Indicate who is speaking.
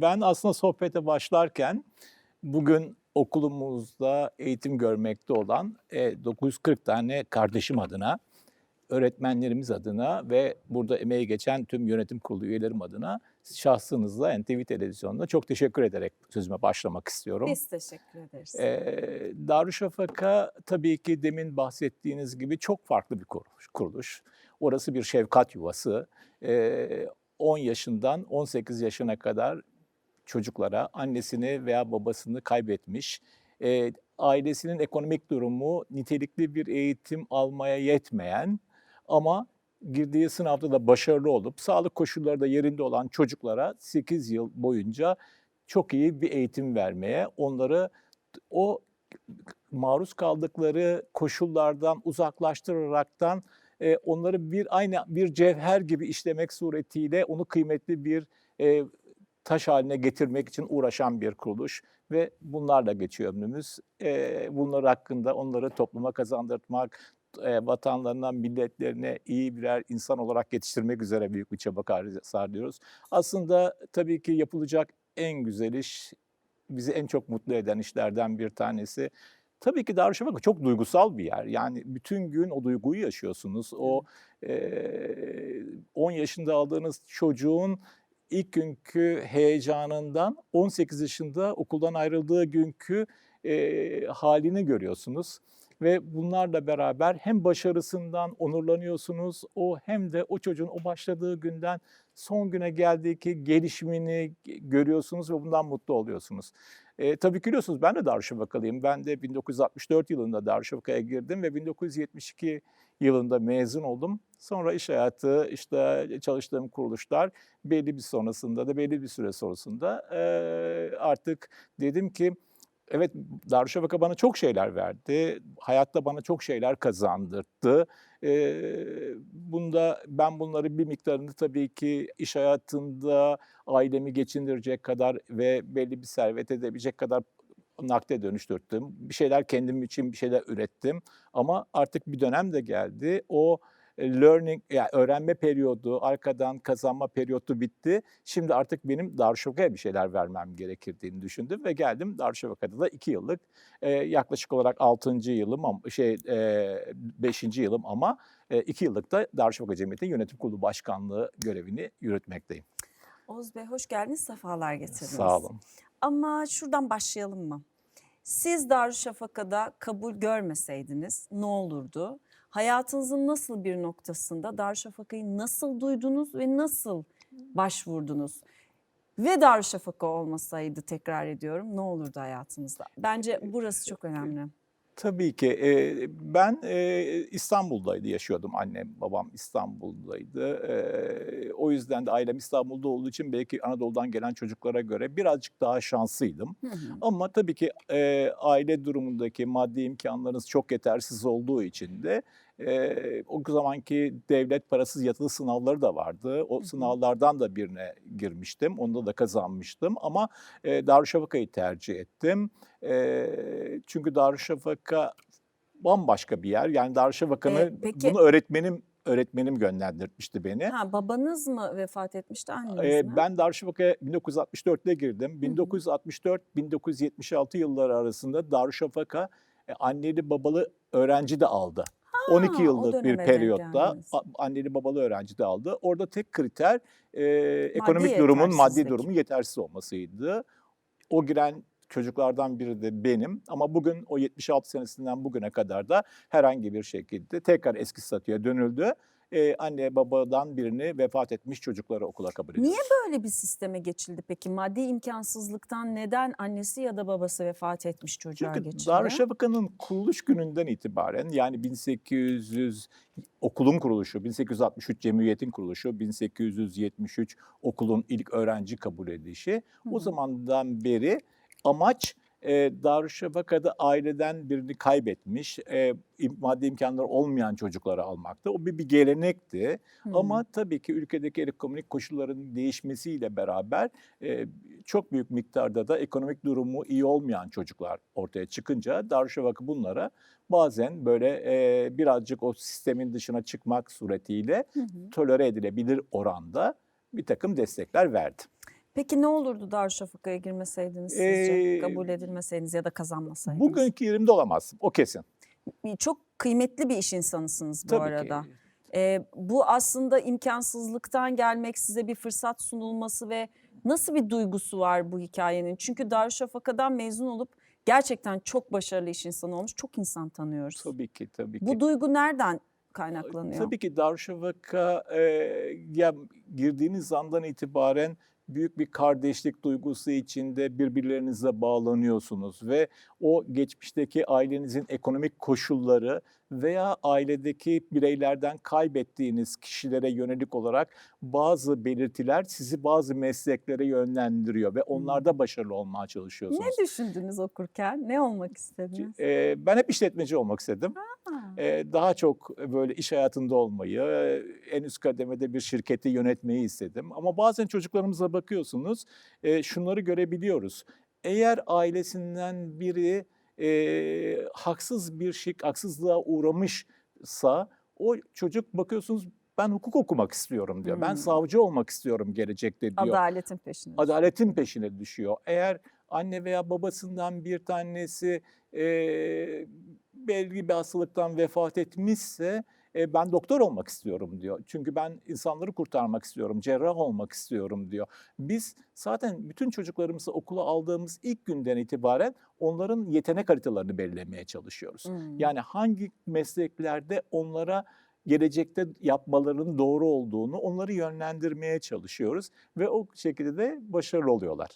Speaker 1: ben aslında sohbete başlarken bugün okulumuzda eğitim görmekte olan e, 940 tane kardeşim adına, öğretmenlerimiz adına ve burada emeği geçen tüm yönetim kurulu üyelerim adına şahsınızla NTV Televizyonu'na çok teşekkür ederek sözüme başlamak istiyorum.
Speaker 2: Biz teşekkür ederiz.
Speaker 1: Ee, Darüşşafaka tabii ki demin bahsettiğiniz gibi çok farklı bir kuruluş. kuruluş. Orası bir şefkat yuvası. Ee, 10 yaşından 18 yaşına kadar çocuklara annesini veya babasını kaybetmiş, e, ailesinin ekonomik durumu nitelikli bir eğitim almaya yetmeyen ama girdiği sınavda da başarılı olup sağlık koşulları da yerinde olan çocuklara 8 yıl boyunca çok iyi bir eğitim vermeye, onları o maruz kaldıkları koşullardan uzaklaştıraraktan e, onları bir aynı bir cevher gibi işlemek suretiyle onu kıymetli bir e, taş haline getirmek için uğraşan bir kuruluş ve bunlarla geçiyor ömrümüz. E, bunlar hakkında onları topluma kazandırmak, e, vatanlarına, milletlerine iyi birer insan olarak yetiştirmek üzere büyük bir çaba sarıyoruz. Aslında tabii ki yapılacak en güzel iş, bizi en çok mutlu eden işlerden bir tanesi. Tabii ki Darüşşafaka çok duygusal bir yer. Yani bütün gün o duyguyu yaşıyorsunuz. O e, 10 yaşında aldığınız çocuğun ilk günkü heyecanından 18 yaşında okuldan ayrıldığı günkü e, halini görüyorsunuz. Ve bunlarla beraber hem başarısından onurlanıyorsunuz, o hem de o çocuğun o başladığı günden son güne geldiği ki gelişimini görüyorsunuz ve bundan mutlu oluyorsunuz. E, tabii ki biliyorsunuz ben de Darüşşafakalıyım. Ben de 1964 yılında Darüşşafaka'ya girdim ve 1972 yılında mezun oldum. Sonra iş hayatı, işte çalıştığım kuruluşlar belli bir sonrasında da belli bir süre sonrasında e, artık dedim ki evet Darüşşafaka bana çok şeyler verdi. Hayatta bana çok şeyler kazandırdı. Ee, bunda ben bunları bir miktarını tabii ki iş hayatında ailemi geçindirecek kadar ve belli bir servet edebilecek kadar nakde dönüştürdüm. Bir şeyler kendim için bir şeyler ürettim. Ama artık bir dönem de geldi. O learning yani öğrenme periyodu, arkadan kazanma periyodu bitti. Şimdi artık benim Darüşşafaka'ya bir şeyler vermem gerekirdiğini düşündüm ve geldim Darüşşafaka'da da iki yıllık e, yaklaşık olarak altıncı yılım ama şey e, beşinci yılım ama e, iki yıllık da Darüşşafaka Cemiyeti Yönetim Kurulu Başkanlığı görevini yürütmekteyim.
Speaker 2: Oğuz Bey hoş geldiniz, sefalar getirdiniz.
Speaker 1: Sağ olun.
Speaker 2: Ama şuradan başlayalım mı? Siz Darüşşafaka'da kabul görmeseydiniz ne olurdu? Hayatınızın nasıl bir noktasında Darüşşafaka'yı nasıl duydunuz ve nasıl başvurdunuz? Ve Darüşşafaka olmasaydı tekrar ediyorum ne olurdu hayatınızda? Bence burası çok önemli.
Speaker 1: Tabii ki. E, ben e, İstanbul'daydı yaşıyordum. Annem, babam İstanbul'daydı. E, o yüzden de ailem İstanbul'da olduğu için belki Anadolu'dan gelen çocuklara göre birazcık daha şanslıydım.
Speaker 2: Hı hı.
Speaker 1: Ama tabii ki e, aile durumundaki maddi imkanlarınız çok yetersiz olduğu için de e, o zamanki devlet parasız yatılı sınavları da vardı. O sınavlardan da birine girmiştim. Onda da kazanmıştım ama e, Darüşşafaka'yı tercih ettim. E, çünkü Darüşşafaka bambaşka bir yer. Yani Darüşşafaka'nı
Speaker 2: E, peki-
Speaker 1: bunu öğretmenim öğretmenim yönlendirmişti beni.
Speaker 2: Ha, babanız mı vefat etmişti anneniz
Speaker 1: Ee,
Speaker 2: mi?
Speaker 1: ben Darüşşafaka'ya 1964'te girdim. 1964-1976 yılları arasında Darüşşafaka e, anneli babalı öğrenci de aldı.
Speaker 2: Ha,
Speaker 1: 12
Speaker 2: o
Speaker 1: yıllık bir periyotta anneli babalı öğrenci de aldı. Orada tek kriter e, ekonomik durumun, maddi durumun yetersiz olmasıydı. O giren çocuklardan biri de benim ama bugün o 76 senesinden bugüne kadar da herhangi bir şekilde tekrar eski statüye dönüldü. Ee, anne babadan birini vefat etmiş çocukları okula kabul ediyoruz.
Speaker 2: Niye böyle bir sisteme geçildi peki? Maddi imkansızlıktan neden annesi ya da babası vefat etmiş çocuğa
Speaker 1: Çünkü
Speaker 2: geçildi?
Speaker 1: Darüşşafaka'nın kuruluş gününden itibaren yani 1800 okulun kuruluşu, 1863 cemiyetin kuruluşu, 1873 okulun ilk öğrenci kabul edilişi
Speaker 2: Hı
Speaker 1: o zamandan beri amaç e, Darüşşafaka'da aileden birini kaybetmiş, e, maddi imkanları olmayan çocukları almaktı. O bir, bir gelenekti.
Speaker 2: Hı.
Speaker 1: Ama tabii ki ülkedeki ekonomik koşulların değişmesiyle beraber e, çok büyük miktarda da ekonomik durumu iyi olmayan çocuklar ortaya çıkınca Darüşşafaka bunlara bazen böyle e, birazcık o sistemin dışına çıkmak suretiyle
Speaker 2: Hı hı.
Speaker 1: tolere edilebilir oranda bir takım destekler verdi.
Speaker 2: Peki ne olurdu Darüşşafaka'ya girmeseydiniz sizce?
Speaker 1: Ee,
Speaker 2: Kabul edilmeseydiniz ya da kazanmasaydınız?
Speaker 1: Bugünkü yerimde olamazsın. O kesin.
Speaker 2: Çok kıymetli bir iş insanısınız bu
Speaker 1: Tabii
Speaker 2: arada.
Speaker 1: ki.
Speaker 2: Ee, bu aslında imkansızlıktan gelmek size bir fırsat sunulması ve nasıl bir duygusu var bu hikayenin? Çünkü Darüşşafaka'dan mezun olup gerçekten çok başarılı iş insanı olmuş çok insan tanıyoruz.
Speaker 1: Tabii ki, tabii ki.
Speaker 2: Bu duygu nereden kaynaklanıyor?
Speaker 1: Tabii ki Darüşşafaka e, ya girdiğiniz andan itibaren büyük bir kardeşlik duygusu içinde birbirlerinize bağlanıyorsunuz ve o geçmişteki ailenizin ekonomik koşulları veya ailedeki bireylerden kaybettiğiniz kişilere yönelik olarak bazı belirtiler sizi bazı mesleklere yönlendiriyor ve onlarda başarılı olmaya çalışıyorsunuz.
Speaker 2: Ne düşündünüz okurken? Ne olmak istediniz?
Speaker 1: E, ben hep işletmeci olmak istedim. Ee, daha çok böyle iş hayatında olmayı, en üst kademede bir şirketi yönetmeyi istedim. Ama bazen çocuklarımıza bakıyorsunuz, e, şunları görebiliyoruz. Eğer ailesinden biri e, haksız bir şey, haksızlığa uğramışsa o çocuk bakıyorsunuz ben hukuk okumak istiyorum diyor. Ben
Speaker 2: Hmm.
Speaker 1: savcı olmak istiyorum gelecekte diyor
Speaker 2: Adaletin peşinde.
Speaker 1: adaletin peşine düşüyor. Eğer anne veya babasından bir tanesi e, belli bir hastalıktan vefat etmişse e, ben doktor olmak istiyorum diyor. Çünkü ben insanları kurtarmak istiyorum, cerrah olmak istiyorum diyor. Biz zaten bütün çocuklarımızı okula aldığımız ilk günden itibaren onların yetenek haritalarını belirlemeye çalışıyoruz.
Speaker 2: Hmm.
Speaker 1: Yani hangi mesleklerde onlara gelecekte yapmalarının doğru olduğunu onları yönlendirmeye çalışıyoruz ve o şekilde de başarılı oluyorlar.